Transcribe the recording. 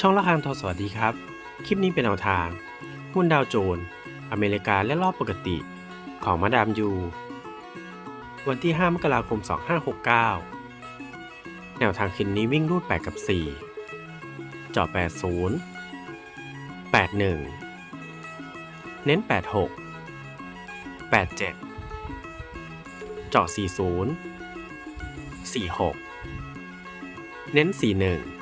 ช่องละครทอสวัสดีครับ คลิปนี้เป็นแนวทาง หุ้นดาวโจนส์อเมริกาและรอบปกติ ของมาดามยู วันที่ 5 มกราคม 2569 แนวทางคืนนี้วิ่งรูด 8 กับ4เจาะ80 81 เน้น 86 87 เจาะ40 46 เน้น 41